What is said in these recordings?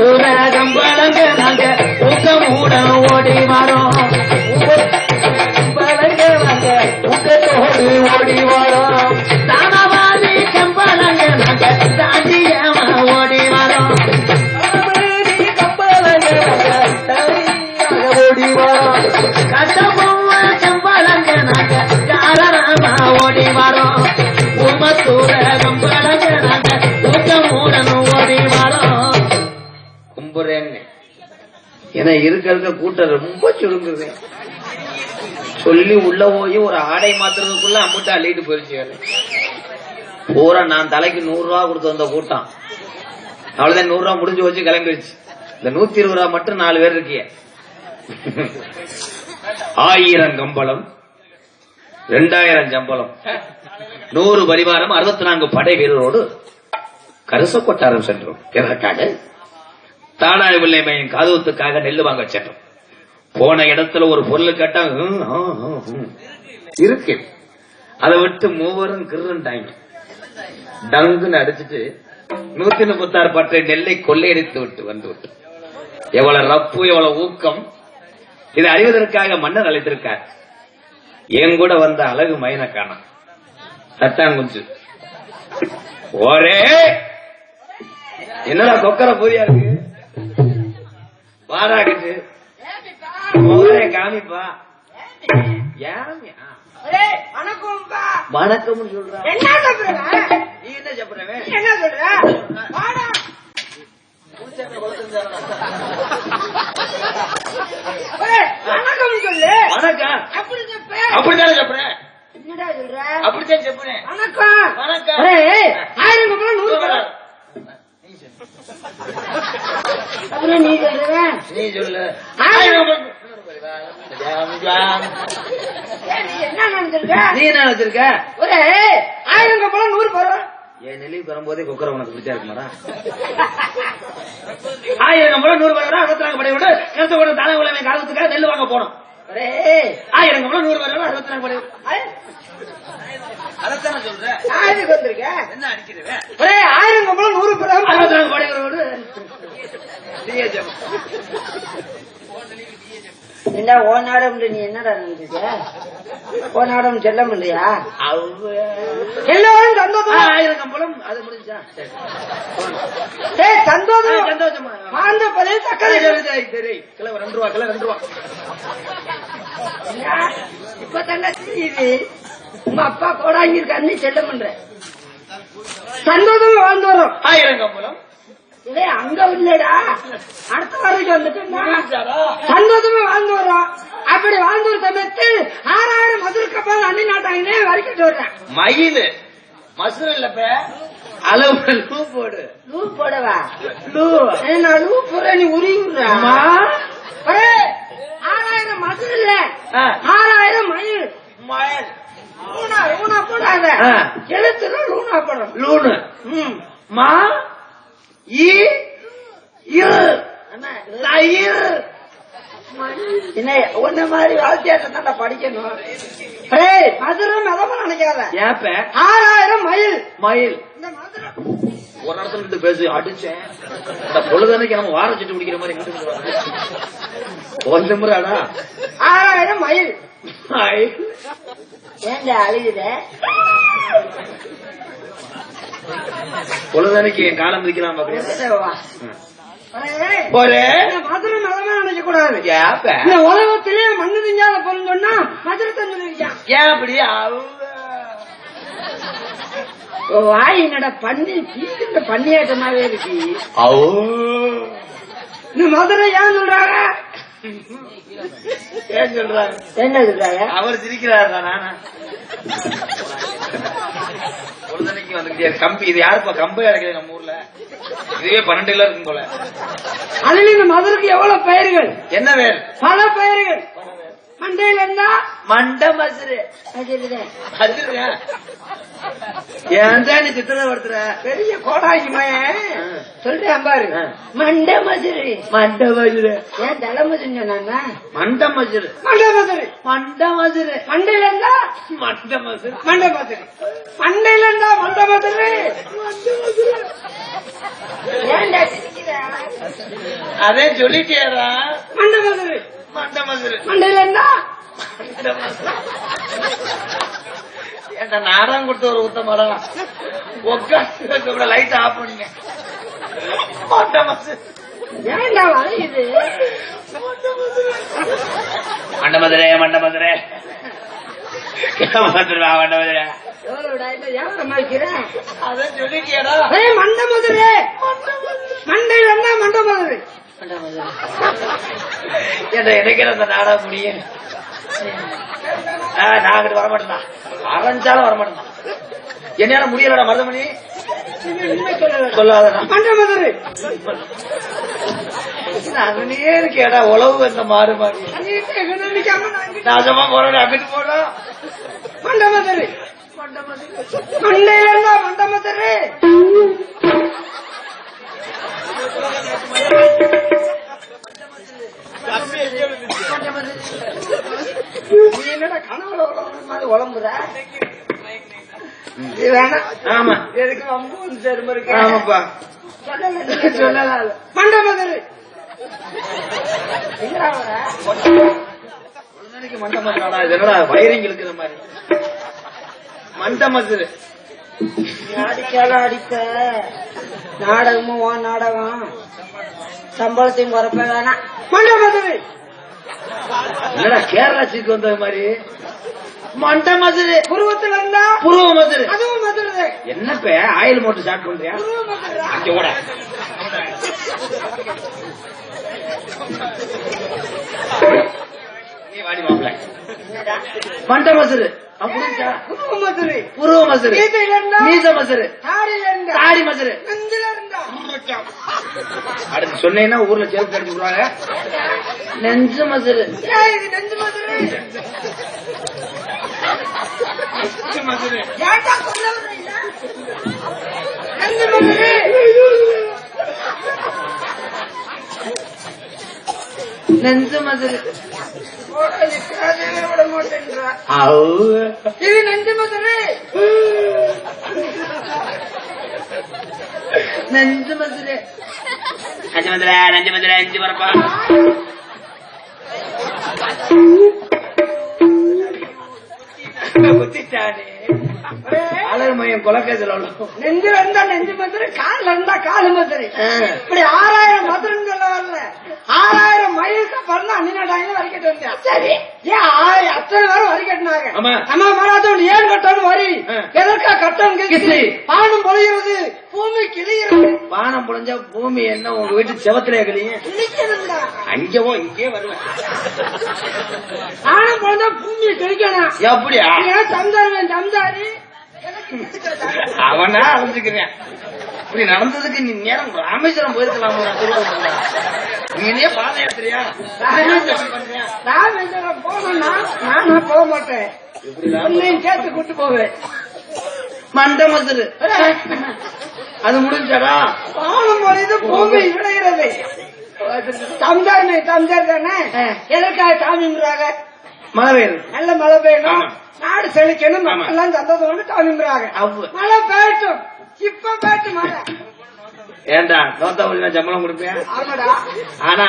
உமத்தூர வளர்ந்து நாங்க ஊக்கமூட ஓடி வரோம். ஏன்னா இருக்க இருக்க கூட்டம் ரொம்ப சுருங்குது. சொல்லி உள்ள போய் ஒரு ஆடை மாத்துறதுக்குள்ள அம்முட்டு அள்ளிட்டு போயிருச்சு பூரா நான் தலைக்கு நூறு ரூபா கொடுத்து வந்த கூட்டம். அவ்வளவுதான் நூறு ரூபா முடிஞ்சு வச்சு. கிளம்பிடுச்சு இந்த நூத்தி இருபது ரூபா மட்டும் நாலு பேர் இருக்கிய. ஆயிரம் கம்பளம் ரெண்டாயிரம் சம்பளம் நூறு பரிவாரம் அறுபத்தி நான்கு படை வீரரோடு கருச கொட்டாரம் சென்றோம். எதற்காக தாடாய் பிள்ளைமையின் காதுவத்துக்காக நெல்லு வாங்க சென்றோம் போன இடத்துல ஒரு பொருள் கேட்டா இருக்கு. அதை விட்டு மூவரும் கிருண்டாங்க டங்குன்னு அடிச்சிட்டு நூத்தி முப்பத்தாறு பற்றை நெல்லை கொள்ளையடித்து விட்டு வந்து விட்டு. எவ்வளவு ரப்பு எவ்வளவு ஊக்கம். இதை அறிவதற்காக மன்னர் அழைத்திருக்கார். என் கூட வந்த அழகு மயன காணாம் சத்தாங்குஞ்சு ஒரே! என்னடா கொக்கரை பூரியா இருக்கு? பாராட்டு வணக்கம் என்ன சொல்ற? நீ வணக்கம் சொல்லு. வணக்கம். அப்படித்தானே சொல்றேன் என்னடா சொல்ற? அப்படித்தான் சொல்றேன் வணக்கம். வணக்கம். ஆயிரம் நூறு அப்புறம் நீ சொல்ற நீ சொல்லு. ஆயிரம் நீ என்ன நினைச்சிருக்க? நீ என்ன வச்சிருக்க ஒரே ஆயிரம் கப்பலம் நூறு என் நெல்லி வரும்போதே கொக்கர உனக்கு பிடிச்சா இருக்குமாடா? ஆயிரம் கம்பளம் நூறு பேரோட அறுபத்தி நான்கு படை விட்டு கருத்து கூட காலத்துக்காக நெல் வாங்க போனோம் ஒரே. ஆயிரம் கம்பளம் நூறு பேரோட அறுபத்தி நான்கு படை அதைத்தானே சொல்றேன் ஆயிரம் வந்திருக்க என்ன அடிக்கிறேன் ஒரே ஆயிரம் கப்பலம் நூறு பருவம் அறுபத்தி படைகளோடு என்ன ஓனாடம் நீ என்னடா நினைச்ச ஓனாடம் செல்ல முடியா எல்லாரும் சந்தோஷமா ஆயிரம் கம்பளம் அது முடிஞ்சா. ஏய் சந்தோஷம் சந்தோஷமா. வாழ்ந்த பதவி தக்கலை. சரி. கிலோ ரெண்டு ரூபா கிலோ ரெண்டு ரூபா. இப்ப தானே உங்க அப்பா கோடாங்கி இருக்காருன்னு செல்ல பண்ற. சந்தோஷமா வாழ்ந்து வரும். இதே அங்க இல்லடா. அடுத்த வாரம் வந்துட்டா சந்தோஷமா வாழ்ந்து வரோம். அப்படி வாழ்ந்து ஒரு சமயத்தில் ஆறாயிரம் மதுரை கப்பல் அண்ணி நாட்டாங்கன்னே வரைக்கிட்டு வர்றேன். மயில். மசூர் இல்லப்ப. அளவு லூ போடு. லூ போடவா? லூ. என்ன லூ போற நீ உரியுறா ஆறாயிரம் மதுரை இல்ல. ஆறாயிரம் மயில். மயில். லூனா லூனா போடாத. எழுத்துல லூனா போடணும். லூனு. ம். என்ன உன்ன மாதிரி வாழ்க்கையாட்ட படிக்கணும். மதுரை மிதமா நினைக்காத. ஏப்ப? ஆறாயிரம் மயில். மயில் ஒரு இடத்துல இருந்து பேசி அடிச்சேன். இந்த பொழுதன்னைக்கு நம்ம வார சுட்டு குடிக்கிற மாதிரி முறைடா ஆறாயிரம் மயில் ஏண்ட அழுகுத பொழுதன்னைக்கு என் காலம் மிதிக்கலாம். ஒரே, மதுரை மிதமா நினைக்க கூடாது இந்த உலகத்திலே மண்ணு திஞ்சாத பொருள் சொன்னா மதுரை சொல்லிருக்கான் ஏன் அப்படி? வாய் என்னடா பண்ணி இந்த பண்ணியாட்டமாவே இருக்கு. அவ்வ. இந்த மதுரை ஏன் சொல்றாங்க? ஏன் சொல்றாங்க என்ன சொல்றாங்க? அவர் சிரிக்கிறாரு நானா? பொழுதன்னைக்கு வந்துக்கிட்டே கம்பி இது யாருப்பா கம்பு கிடைக்குது நம்ம ஊர்ல? இதுவே பன்னெண்டு கிலோ இருக்கும் போல. அதுல இந்த மதுரைக்கு எவ்வளவு பெயர்கள்? என்ன வேல்? பல பெயர்கள். மண்டையில இருந்தா மண்ட மசுரு மதுரை மசுரு ஏன் தான் நீ சித்திரப்படுத்துற பெரிய கோடாங்கி மயன் சொல்றேன் பாரு. மண்ட மதுரை மண்ட மசுரு ஏன் தலைமதுன்னு சொன்னாங்க மண்ட மசுரு மண்ட மதுரை மண்ட மசுரு மண்டையில இருந்தா மண்ட மசுரு மண்ட மதுரை மண்டையில இருந்தா மண்ட மதுரை ஏன்டா? அதே சொல்லிட்டேடா மண்ட மண்ட மசுரு மண்டையில மண்ட நாடகம் கொடுத்த ஒரு ஊத்த மரம். உட்காந்து லைட் ஆஃப் பண்ணுங்க. மண்ட மசுரு ஏன்டா வளையுது மண்ட மதுரை மண்ட மதுரை மண்ட மதுரை மண்ட மதுரை மண்டையில இருந்தா மண்ட மதுரை ஏன்டா எனக்கு அந்த நாடா முடியும் ஆ, நான் அங்கிட்டு வரமாட்டேன் ஆரம்பிச்சாலும் வரமாட்டேன் என்னால முடியலடா மருதமணி. இருக்கேடா உழவு அந்த மாறு மாறி. நாசமா இருந்தா மண்ட மதுரை. நீ என்னடா கனவுல மாதிரி உழம்புற ஆமா எதுக்கு இருக்கு ஆமாப்பா சொல்லலாம் இது என்னடா மாதிரி மண்ட மதுரு நீ அடிக்காத அடிக்க நாடகமும் நாடகம். சம்பளத்தையும் குறைப்ப வேணாம் என்னடா கேரளா சீக்கு வந்த மாதிரி? மண்ட மதுரு. புருவத்துல இருந்தா புருவ மதுரு. அதுவும் மதுரை. என்னப்ப ஆயில் மோட்டர் ஸ்டார்ட் பண்றியா? ஓட. மாப்பிள்ள மண்ட மசுரு புருவ இருந்தா மீச இருந்தா தாடி மசுரு அடுத்து சொன்னீங்கன்னா ஊர்ல சேர்த்து விடுவாங்க. நெஞ்சு மசுரு நெஞ்சு வர்றீங்க? நெஞ்சு மதுரை விட. அவு இது நெஞ்சு மதுரை. நெஞ்சு மசுரு நஞ்சு மதுரை. நஞ்சு மதுரை அஞ்சு பரப்பா குத்திட்டானே அழகு மையம் கொலக்கேசல் நெஞ்சில இருந்தா நெஞ்சு மதுரை கால்ல இருந்தா காலு மதுரை. இப்படி ஆறாயிரம் மதுரைன்னு சொல்ல வரல ஆறாயிரம் மைலுக்கு பண்ண வரிக்கட்டு சரி. ஏன் ஆயிரம் அத்தனை பேரும் வரி கட்டினாங்க. ஆமா. நம்ம மராத்தோடு ஏன் கட்டணும் வரி. எதற்கா கிஸ்லி. கிஸ்லி. பானம் பொழிகிறது பூமி கிளிகிறது வானம் புழிஞ்சா பூமி என்ன உங்க வீட்டு செவத்துல அங்கவோ இங்கே வருவேன். பானம் பொழிஞ்சா பூமியை கிளிக்கணும் எப்படியா? எனக்கு கிழிச்சுக்கிறதா? அவனா அலைஞ்சுக்கிறேன் இப்படி நடந்ததுக்கு நீ நேரம் ராமேஸ்வரம் போயிருக்கலாம் நீனே பாத யாத்திரையா ராமேஸ்வரம் போனா நானா போக மாட்டேன். சேர்த்து கூட்டு போவேன். மண்ட மசுரு அது முடிஞ்சாடா? பானம் பொழிது பூமி விளைகிறது சம்சாரமே சம்சார் தானே? எதற்காக சாமிங்கிறாங்க? மழை பெய்யுது. நல்ல மழை பெய்யணும். நாடு செழிக்கணும் எல்லாம் சந்தோஷம் அவ்வு. மழை பெய்யட்டும் இப்ப பெய்யட்டும் மழை. ஏண்டா தோத்தாவளி நான் சம்பளம் கொடுப்பேன் ஆமாடா. ஆனா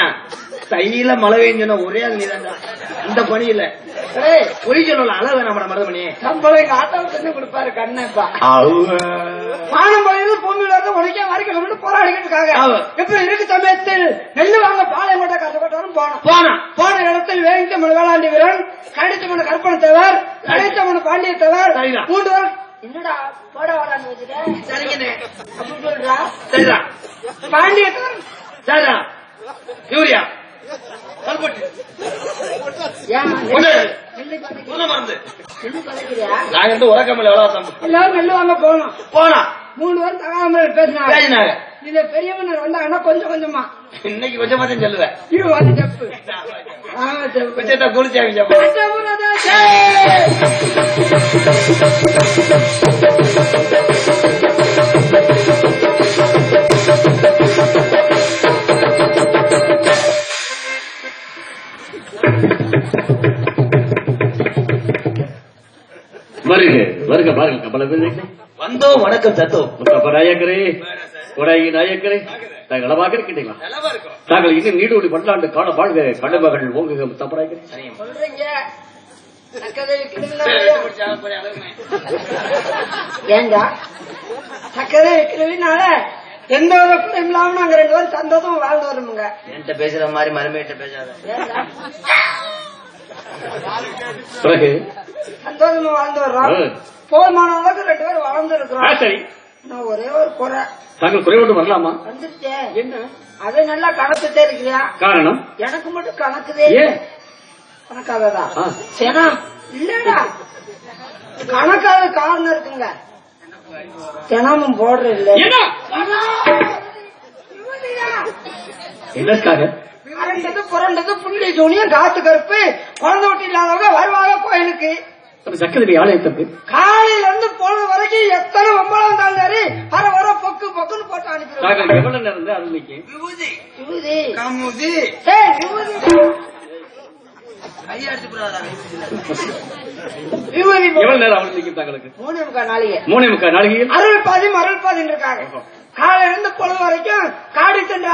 தையில மழை பெய்யும் சொன்ன ஒரே ஆள் நீதான்டா. இந்த பணியில பொய் சொல்லல அளவு நம்ம மருதமணி? சம்பளம் எங்க ஆட்டோவுக்கு கொடுப்பாரு கண்ணப்பா. வானம் பொழிது பூமி விளையாட்டு உனக்கே வரைக்கணும்னு போராடிக்கிட்டு. இப்ப இருக்கு சமயத்தில் நெல்லு வாங்க பாளையங்கோட்டை கஷ்டப்பட்டவரும் போனோம் போனா போன இடத்தில் வேங்கிச்சமன் வேளாண்டி வீரன் கடிச்சமன் கற்பனத்தவர் கடைச்சமன் பாண்டியத்தவர் சரிதான். மூன்று பேர் என்னடா போட வரான்னு வச்சுக்க சரிங்கண்ணே. அப்படி சொல்றா சரிடா பாண்டியத்தவர். சரிடா யூரியா. நாங்க வந்து உறக்கமில்ல எவ்வளவு எல்லாரும் நெல்லு வாங்க போனோம் போனா மூணு பேரும் தகாமல் பேசினாங்க. இந்த பெரியவன் வந்தாங்கன்னா கொஞ்சம் கொஞ்சமா. இன்னைக்கு கொஞ்சம் மட்டும் சொல்லுவேன். இது வந்து செப்பு. ஆமா குளிச்சாங்க வீரர்களே வந்தோம் வணக்கம் தத்தோம் முத்தப்ப நாயக்கரே கொடாயி நாயக்கரே இருக்கின்றீங்களா இன்னும் நீடூழி பல்லாண்டு கால வாழ்க கடமகள் ஓங்குக முத்தப்ப நாயக்கரே. ஏங்க சக்கரை எந்த ஒரு குறையும் இல்லாம நாங்க ரெண்டு பேரும் சந்தோஷமா வாழ்ந்து வரணுங்க என்கிட்ட பேசுற மாதிரி மருமையிட்ட பேசாத. பிறகு? சந்தோஷமா வாழ்ந்து வர்றோம். போதுமான அளவுக்கு ரெண்டு பேரும் வளர்ந்து ஆ, இருக்கிறோம் சரி. நான் ஒரே ஒரு குறை. தாங்கள் வரலாமா? வந்துருச்சே. என்ன? அது நல்லா கணக்குத்தே இருக்கிறியா காரணம்? எனக்கு மட்டும் கணக்குதே கணக்காததா. சேனா இல்லடா. கணக்காத காரணம் இருக்குங்க. தினமும் போடுற இல்ல என்ன எதற்காக அரண்டது புரண்டது புள்ளி சூனியம் காத்து கருப்பு குழந்தை ஒட்டி இல்லாதவங்க வருவாங்க கோயிலுக்கு. அந்த சக்கரவி ஆலயத்திற்கு காலையில இருந்து பொழுது வரைக்கும் எத்தனை ஒன்பதாம் சரி வர வர பொக்கு பொக்குன்னு போட்டு எவ்வளவு நேரம் இருந்து அருள்மிக்கு விபூதி. விபூதி. கமுதி. ஏய், விபூதி. எவ்வளவு நேரம் அருள்மிக்கு தாங்களுக்கு? மூணு முக்கால் நாளைக்கு. மூணே முக்கால் நாளிகையில் அருள் பாதி மருள் பாதின்னு இருக்காங்க. காலையில இருந்து பொழுது வரைக்கும் காடி சென்ற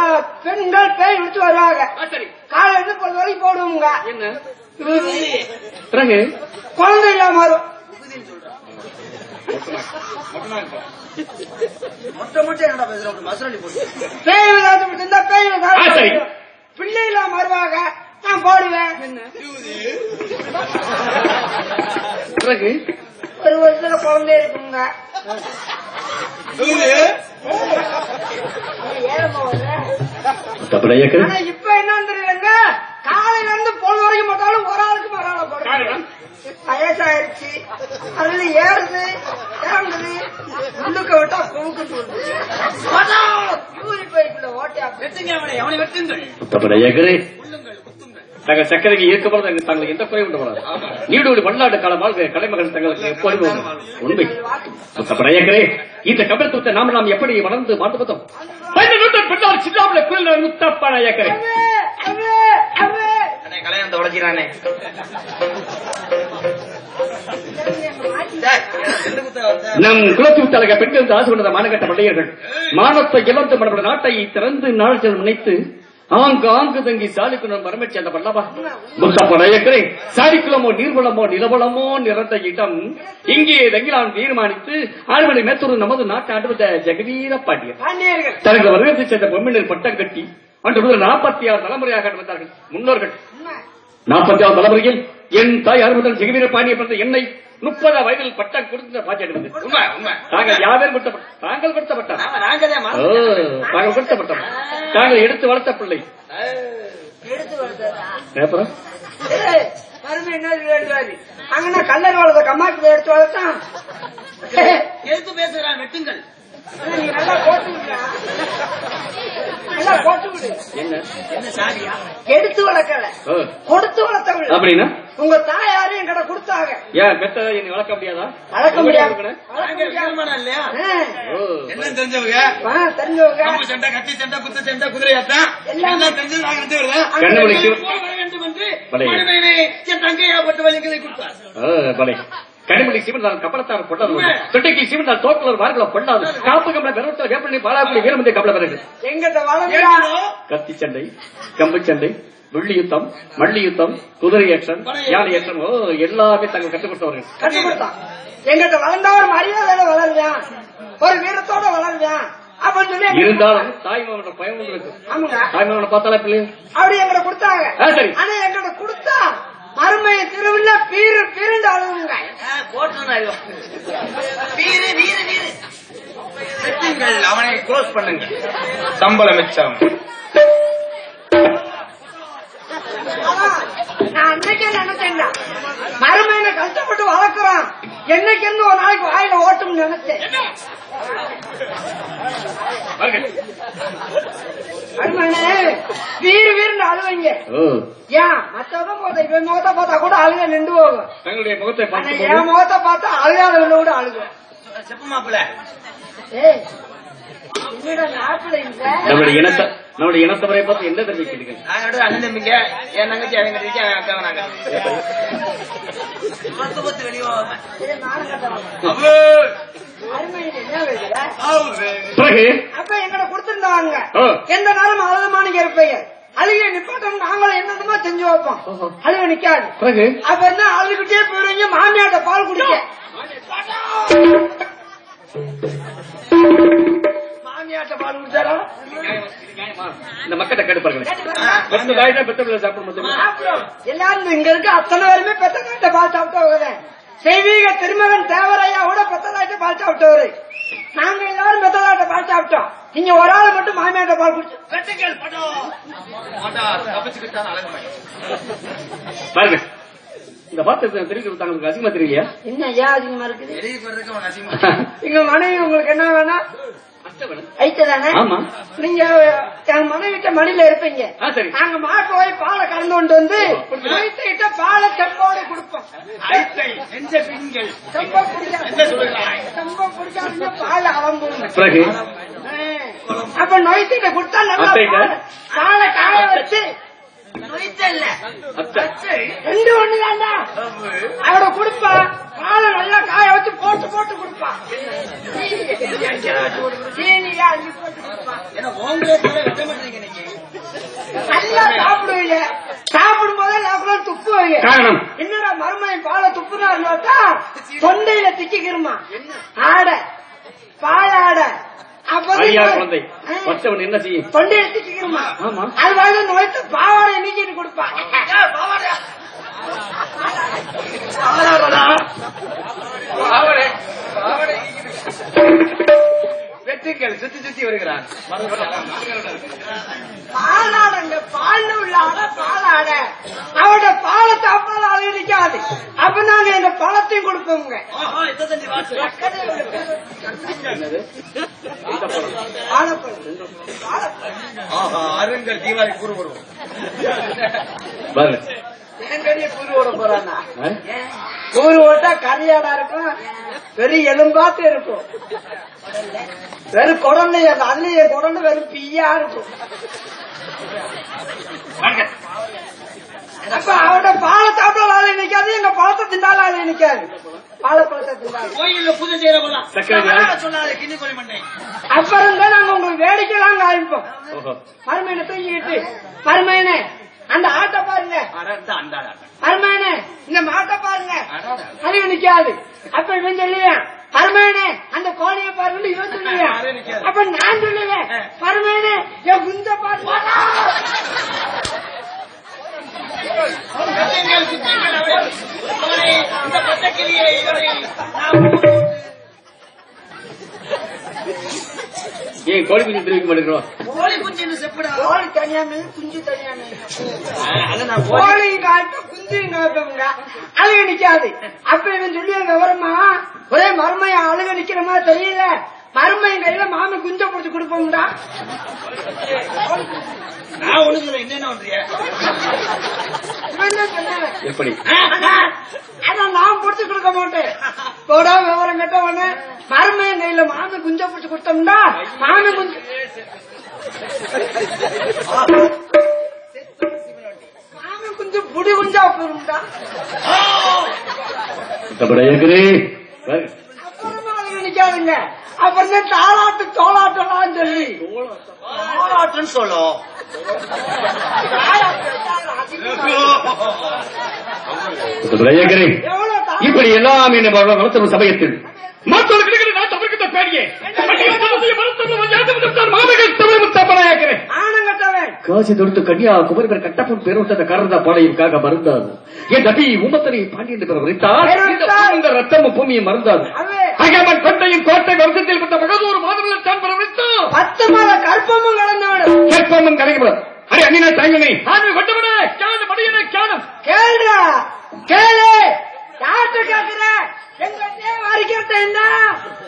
பெண்கள் பேய் விட்டு வருவாங்க. காலையில இருந்து பொழுது வரைக்கும் போடுவோங்க என்ன? பிறகு குழந்தை இல்லாம. விதாத்து பிள்ளை இல்லாம வருவாங்க நான் போடுவேன். பிறகு ஒரு வருஷத்துல குழந்தை இருக்குங்க இப்ப என்ன தெரியலங்க காலையில இருந்து பொழுது வரைக்கும் போட்டாலும் ஒரு ஆளுக்கு காரணம்? வயசாயிருச்சு. அதுல ஏறுது இறங்குது. உள்ளுக்க விட்டா குமுக்கு யூரி பைப்புல ஓட்டியா வெட்டுங்கள். நாங்கள் சக்கரைக்கு ஏற்கப்பட நாங்கள் தாங்கள் எந்த குறையும் உண்டு நீடோடு பல்லாண்டு கால வாழ்க கலைமகள் தங்களுக்கு எப்பொழுதும் உண்மை. முத்தப்ப நாயக்கரே இந்த கபலத்துவத்தை நாம் நாம் எப்படி வளர்ந்து வாழ்ந்து பார்த்தோம் பின்னால் சில்லாமல குயில் முத்தப்ப நாயக்கரே அவே அவே அண்ணே உழைக்கிறானே நம் குலத்து வித்தாளக பெண்கள் ஆசை கொண்ட மானகட்ட பள்ளையர்கள் மானத்தை இழந்து மனப்பட நாட்டை திறந்து நாள் செல் நினைத்து ஆங்கு ஆங்கு தங்கி சாலிக்குளம் வரமை சேர்ந்த பல்லவா முத்தப்ப நாயக்கரே சாலிக்குளமோ நீர்வளமோ நிலவளமோ நிறந்த இடம். இங்கே தங்கிலான் தீர்மானித்து ஆழ்மனை மேத்தூர் நமது நாட்டு ஆண்டுவத ஜெகவீர பாண்டியர். பாண்டியர்கள். தனது வருகத்தை சேர்ந்த பொம்மினர் பட்டம் கட்டி அன்று முதல் நாற்பத்தி ஆறு தலைமுறையாக வந்தார்கள் முன்னோர்கள். நாற்பத்தி தலைமுறையில் என் தாய் அறுபதன் ஜெகவீர பாண்டிய பிறந்த என்னை முப்பது வயதில் பட்டம் கொடுத்த பாஜக தாங்கள் யாவேர் தாங்கள் கொடுத்த பட்டம் தாங்கள் கொடுத்த பட்டம் தாங்கள் எடுத்து வளர்த்த பிள்ளை. எடுத்து வருதா அப்புறம் அங்கன்னா கல்லர் வளர்த்த கம்மாக்கு எடுத்து வளர்த்தான். எதுக்கு பேசுகிறான் வெட்டுங்கள். எடுத்து வளர்க்கல. கொடுத்து வளர்த்தவள். அப்படின்னா? உங்க தாயாரும் என்கிட்ட கொடுத்தாங்க. ஏன் பெத்த என்னை வளர்க்க முடியாதா? வளர்க்க முடியாது. என்ன தெரிஞ்சவங்க? தெரிஞ்சவங்க. கம்பு சண்டை கத்தி சண்டை குத்து சண்டை குதிரையாத்தான் எல்லாம். எல்லாம் தெரிஞ்சு நாங்க போக வேண்டும் என்று கொடுத்தார் கனிமொழி சிவந்தால் கப்பலத்தார் பொல்லாது தொட்டைக்கு சிவந்தால் தோக்கலர் வார்கள பொல்லாது காப்பு கம்பள வேப்பனி பாலாப்பள்ளி வீரமந்தை கப்பல பிறகு? கத்தி சண்டை கம்பு சண்டை வெள்ளி யுத்தம் மள்ளி யுத்தம் குதிரை ஏற்றம் யானை ஏற்றம் எல்லாமே தங்கள் கற்றுக் கொடுத்தான் எங்கிட்ட வளர்ந்தா ஒரு மரியாதையோட வளருவேன். ஒரு வீரத்தோட வளருவேன். இருந்தாலும் தாய்மாமன்ற பயம் தாய்மாமனை பார்த்தாலே பிள்ளை அப்படி எங்கிட்ட கொடுத்தாங்க. ஆனா எங்கிட்ட கொடுத்தா மறுமைய திருவிழா பீரு பீருண்டு அழுகுங்க வீரு வீரு வீரு வெட்டுங்கள் அவனை க்ளோஸ் பண்ணுங்க. சம்பளம் மிச்சம். அன்னைக்கே மறுமையில கஷ்டப்பட்டு வளர்க்குறான். என்னைக்கு இருந்து ஒரு நாளைக்கு வாயில ஓட்டும்னு நினைச்சேன். வீறு வீறுன்னு அழுவீங்க. ஏன்? மத்தவங்க முகத்தை இவன் முகத்தை பார்த்தா கூட அழுக நின்று போகும். முகத்தை என் முகத்தை பார்த்தா அழுகாதவங்க கூட அழுகும் செப்பு மாப்பிள்ள. ஏய் இனத்தை நம்முடைய இனத்தவரை பார்த்து என்ன அண்ணன் தம்பிங்க என் தங்கச்சி அவங்க தங்கச்சி அவன் நாங்க வேலையா? பிறகு? அப்ப எங்கட கொடுத்திருந்தாங்க. எந்த நேரம் அழுதமானிக்கு இருப்பீங்க அழுகைய நிப்பாட்டம் நாங்களும் என்னதுமா செஞ்சு வைப்போம். அழுக நிக்காது. பிறகு? அப்ப என்ன அழுகிட்டே போயிருவீங்க மாமியாட்ட பால் குடிக்க. மாமியாட்ட பால் குடிச்சாரா இந்த மக்கட்ட கெடுப்பார்கள் பெத்த சாப்பிடும். எல்லாரும் இங்க இருக்க அத்தனை பேருமே பெத்த பால் சாப்பிட்டவங்க செய்வீக திருமகன் தேவரையா கூட பெத்த தாய்ட்ட பால் சாப்பிட்டவரு. நாங்க எல்லாரும் பெத்த தாய்ட்ட பால் சாப்பிட்டோம். நீங்க ஒரு ஆள் மட்டும் மாமியாட்ட பால் குடிச்சு பாருங்க. இந்த தெரிவிக்கிறது தங்களுக்கு அதிகமா தெரியலையா? என்ன ஏன் அதிகமா இருக்குது? எங்க மனைவி உங்களுக்கு என்ன வேணும் ஐத்ததானே? நீங்க என் மனைவிட்ட மடியில இருப்பீங்க. நாங்க மாட்டு போய் பாலை கறந்து கொண்டு வந்து வைத்திட்ட பாலை செம்போட கொடுப்போம். செம்ப குடிக்காது செம்ப பால் அப்ப நொய்த்திட்ட கொடுத்தா நல்லா பாலை காய வச்சு நொய்த்தல்ல ரெண்டு ஒண்ணுதான்டா அவட கொடுப்பா. பாலை நல்லா காய வச்சு போட்டு போட்டு கொடுப்பா. சீனியா அள்ளி போட்டு கொடுப்பா. நல்லா சாப்பிடுவீங்க. சாப்பிடும் போதே நான் துப்புவீங்க என்னடா மருமகன் பாலை பார்த்தா தொண்டையில திக்கிக்கிறமா ஆட. பால் குழந்தை. மற்றவன் என்ன செய்யும்? தொண்டையில திக்கிக்கிறமா ஆமா. அது வந்து நோய்த்து பாவாடை நீக்கிட்டு கொடுப்பா. வெட்டுங்கள் சுத்தி சுத்தி வருகிறான் பாலாடங்க பால் உள்ள ஆட பாலாட. அவட பாலை சாப்பாடு அழகிக்காது அப்ப நாங்க எங்க பழத்தையும் கொடுப்போங்க. அருங்கள் தீபாவளி கூறு வருவோம் பெரிய கூறு ஓட போறானா? ஆ? கூறு ஓட்டா கரியாடா இருக்கும். பெரிய எலும்பாத்து இருக்கும். வெறும் குடம்பு அதுலயே குடம்பு வெறும் பிய்யா இருக்கும். பாருங்க. அப்ப அவட பாலை சாப்பிட ஆளு நிக்காது எங்க பழத்தை திண்டாலும் ஆளு நிக்காது. அப்புறம் தான் நாங்க உங்களுக்கு வேடிக்கைலாம் காமிப்போம். ஓஹோ. மருமையனை தூக்கிட்டு மருமையனே அந்த ஆட்டை பாருங்க. மருமையனே இந்த மாட்டை பாருங்க. அது நிக்காது. அப்ப இவன் சொல்லுவேன் பரமேனே அந்த கோழிய பாருங்க இவன் சொல்லுவேன். அப்ப நான் சொல்லுவேன் பரமேனே என் குந்த. அவனை, இந்த ஏன் கோழி குஞ்சு தெரிவிக்க மாட்டேங்கிறோம் கோழி குஞ்சுன்னு செப்புடா? கோழி தனியா மீன் குஞ்சு தனியா மீன் அது நான் கோழி காட்டு குஞ்சு காட்டுங்க அழுக நிக்காது. அப்ப இவன் சொல்லி விவரமா? ஒரே மருமைய அழுக நிக்கிற மாதிரி தெரியல. மருமையின் கையில மாமி குஞ்ச புடிச்சு கொடுப்போம்டா. நான் ஒண்ணு சொல்ல என்னென்ன பண்றிய? இவன் தான் சொன்னவன். எப்படி அதான் நான் புடிச்சு கொடுக்க மாட்டேன். போடா விவரம் கேட்ட உடனே மருமையின் கையில மாமி குஞ்ச புடிச்சு கொடுத்தோம்டா. மாமி குஞ்சு மாமி குஞ்சு புடி குஞ்சா அழுக நிக்காதுங்க அப்புறம் தான் தாளாட்டு தோளாட்டலாம் சொல்லி. போராட்டம்னு சொல்லும் இப்படி எல்லாம் என்ன சமயத்தில். மற்றொரு பேடியே. தொடுத்து கன்யா குமரிபர் கட்டப்பன் பேரோட்டத கரந்த பாளையம்காக மறந்தாது. என் தபி உமத்தனை பாண்டியன் பிற வரித்தார் இந்த ரத்தமும் பூமியும் மறந்தாது அது. அகமன் கொண்டையும் கோட்டை வருஷத்தில் பெற்ற மகதூர் மாதவர்கள் தான் பரவரித்தோம் பத்து மாத கற்பமும் கலந்தவன். கேட்பாமன் கரைபுரம் அரே அண்ணினா தாங்கனே ஆண்மை கொண்டவனே ஞானம் அடியனே ஞானம். கேளுடா. கேளு. யார்கிட்ட கேக்குற எங்க தேவ என்ன?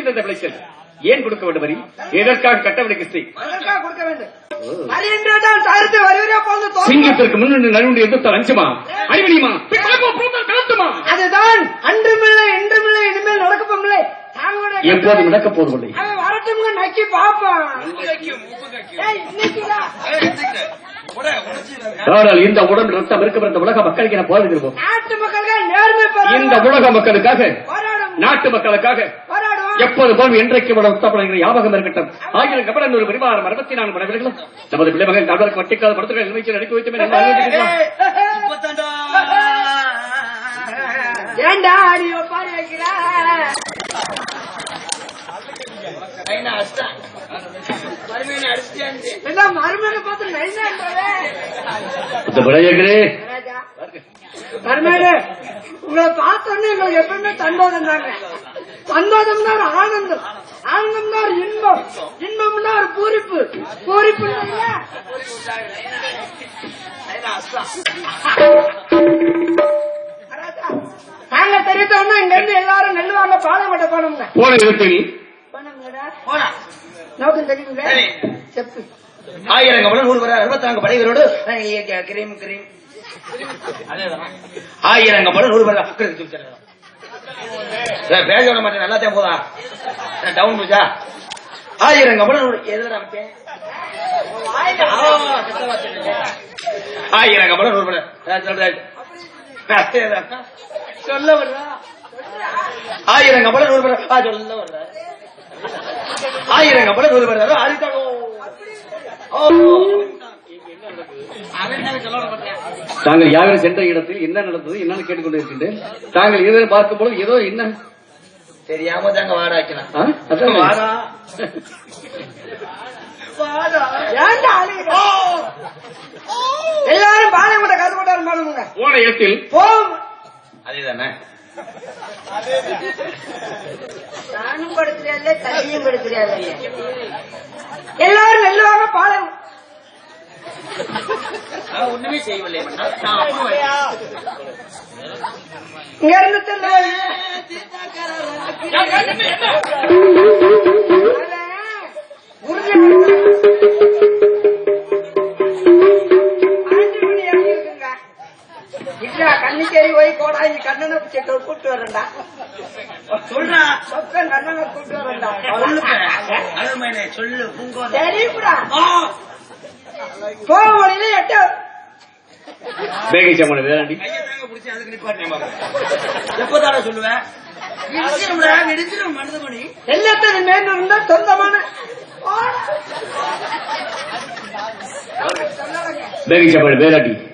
தந்த விளைச்சல் ஏன் கொடுக்க வேண்டும் எதற்காக கொடுக்க வேண்டும். போது தோற்று சிங்கத்திற்கு முன்னு நடுவுடைய எதிர்த்த லஞ்சமா அடிமணியுமா கலத்துமா? அதுதான். அன்றுமில்லை இன்றுமில்லை இனிமேல் நடக்கப்போமில்லை எப்போதும் நடக்க போவதில்லை. அவன் வரட்டும்ங்க நக்கி. ஆனால் இந்த உடம்பு ரத்தம் இருக்க இந்த உலக மக்களுக்கு என போதுகிறோம் நாட்டு மக்கள்கள் நேர்மை இந்த உலக மக்களுக்காக நாட்டு மக்களுக்காக எப்போது போல் என்றைக்கு விட உத்தப்படுகிற ஞாபகம் இருக்கட்டும். ஆயிரம் கபடன் ஒரு பரிவாரம் அறுபத்தி நான்கு மனைவிகளும் நமது பிள்ளைமகன் கடலுக்கு வட்டிக்காத படத்துகள் நினைச்சு நடிக்க வைத்து நம்ம அனுமதிக்கலாம். ஏண்டா நீ? பாரு வைக்கிற என்ன மருமனை பார்த்து உங்களை பார்த்தோன்னே எங்களுக்கு எப்பவுமே சந்தோஷம் தாங்க சந்தோஷம்னா ஒரு ஆனந்தம். ஆனந்தம்னா ஒரு இன்பம். இன்பம்னா ஒரு பூரிப்பு. பூரிப்பு நாங்க தெரிவித்தோம்னா இங்க இருந்து எல்லாரும் நெல் வாங்க பாலமட்ட போனோங்க போன நோக்கம் தெரியுங்களா? செப்பு. ஆயிரம் கமலம் நூறு வர அறுபத்தி நான்கு படைகளோடு கிரீம் கிரீம். ஆயிரம் கமலம் நூறு வர பேச விட மாட்டேன். நல்லா தான் போதா? டவுன் பூஜா ஆயிரம் கமலம் எதுல அமைச்சேன் ஆயிரம் கமலம் நூறு வர சொல்ல வர்றா ஆயிரம் கமலம் நூறு சொல்ல வர்ற. ஆயிரம் கமலம் நூறு வர அழித்தாளோ தாங்கள் யாரும் சென்ற இடத்தில் என்ன நடந்தது என்னன்னு கேட்டுக்கொண்டிருக்கின்றேன். தாங்கள் இதை பார்க்கும் பொழுது ஏதோ என்ன? தெரியாம தாங்க வாடாக்கலாம் வாடா? எல்லாரும் கதை போட்டாலும் பாருங்க போன இடத்தில் போம் அதேதானே? நானும் கொடுக்கிறேன் தண்ணியும் கொடுக்கிறேன் எல்லாரும் நெல்லுவாங்க பாலம் ஒண்ணுமே செய்யவில்லை இங்க இருந்து தெரியல கன்னிச்சேரி போய் கோடாங்கி கண்ணனை செக்க கூட்டு வரேன்டா. சொல்றா. சொக்கன் கண்ணனை கூட்டு வரேன்டா. அருமையிலே சொல்லு தெரியும்டா. போக வழியில எட்டு சொல்லுவேன் எல்லாத்தையும் மேல் இருந்தா சொந்தமான? வேளாண்டி இல்லைங்க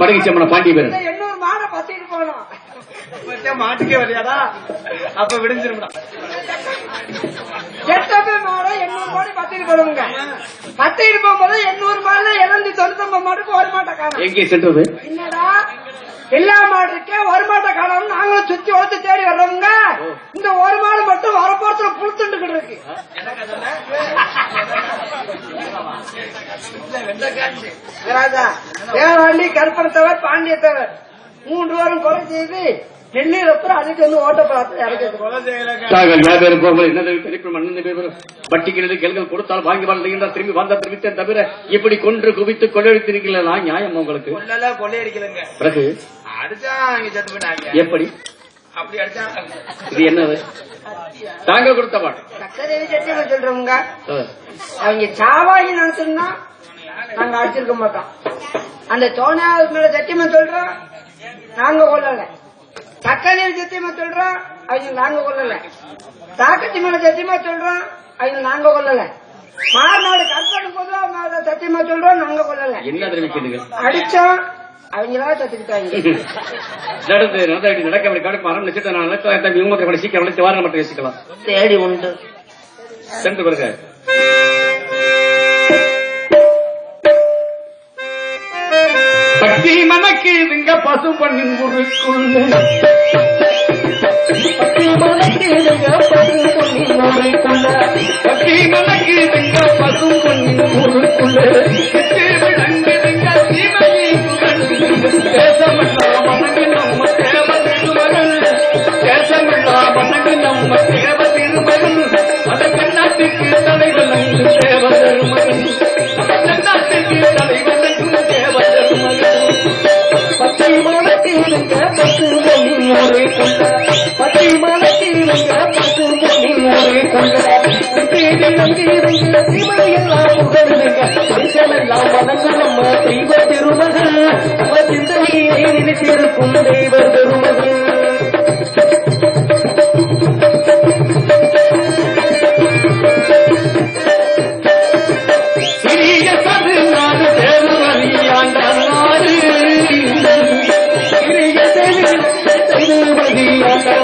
படகிச்சவன பாண்டியவரன் இந்த எண்ணூறு மாடை பத்திட்டு போனோம் மாட்டுக்கே வரையாதா அப்ப விடிஞ்சிரும்டா. எட்டப்பே மாடை எண்ணூறு மாடு பத்திட்டு போடுவோங்க பத்திட்டு போகும்போது எண்ணூறு மாடுல இழந்து தொண்ணூத்தொன்பது மாட்டுக்கு ஒரு மாட்டை எங்கே சென்றது? என்னடா? எல்லா மாடு இருக்கே ஒரு மாட்டை காணும் நாங்களும் சுத்தி வளர்த்து தேடி வர்றோங்க இந்த ஒரு மாடு மட்டும் வரப்போறதுல புழுத்துண்டுகிட்டு இருக்கு. ராஜா வேளாண்டி கற்பனத்தவர் பாண்டியத்தவர். மூன்று வாரம் கொலை செய்து நெல்லீர் அப்புறம் அதுக்கு வந்து ஓட்ட பார்த்து வட்டிக்கிறது கெல்கள் கொடுத்தால் வாங்கி வாழ்ந்தீங்க திரும்பி வந்த திரும்பித்தேன் தவிர இப்படி கொன்று குவித்து கொள்ளடித்திருக்கீங்களா நியாயம் உங்களுக்கு. பிறகு? எப்படி? அப்படி அடிச்சா. இது என்னது? தாங்க கொடுத்த பாட்டு. சக்கரை சத்தியமா சொல்றவங்க. அவங்க சாவாகி நினைச்சிருந்தா நாங்க அடிச்சிருக்க மாட்டோம். அந்த தோணாவது மேல சத்தியமா சொல்றோம் நாங்க கொல்லல. சக்கரை சத்தியமா சொல்றோம் அவங்க நாங்க கொல்லல. தாக்கத்தி மேல சத்தியமா சொல்றோம் அவங்க நாங்க கொல்லல. மாநாடு கற்பனை பொதுவா மேல சத்தியமா சொல்றோம் நாங்க கொல்லல. என்ன தெரிவிக்கிறீங்க அடிச்சோம் அவங்களா சத்துக்கிட்டாங்க நடந்து நடந்தாடி நடக்க வேண்டிய காடு மரம் நிச்சயத்தை நான். நடக்க இவங்க கூட சீக்கிரம் வளைத்து வாரம் மட்டும் யோசிக்கலாம். தேடி உண்டு. சென்று வருக பக்தி மனக்கீதுங்க பசு பண்ணின் ஊருக்குள்ள பக்தி மனக்கீதுங்க பசு பண்ணின் ஊருக்குள்ள பக்தி மனக்கீதுங்க தேவரி ஆண்ட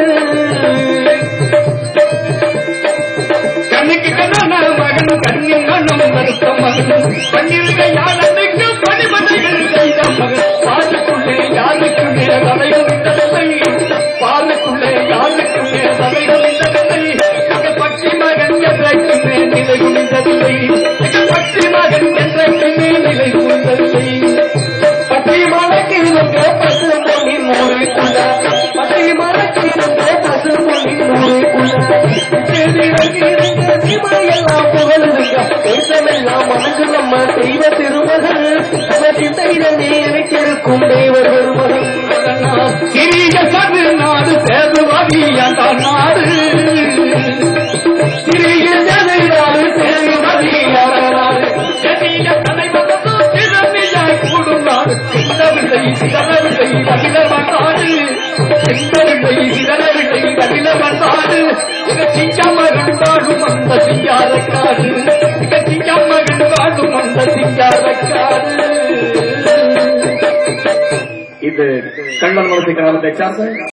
கண்ணிருக்க யாருக்கு இது கண்ணன் மனசு கிராமத்தை சார்ந்த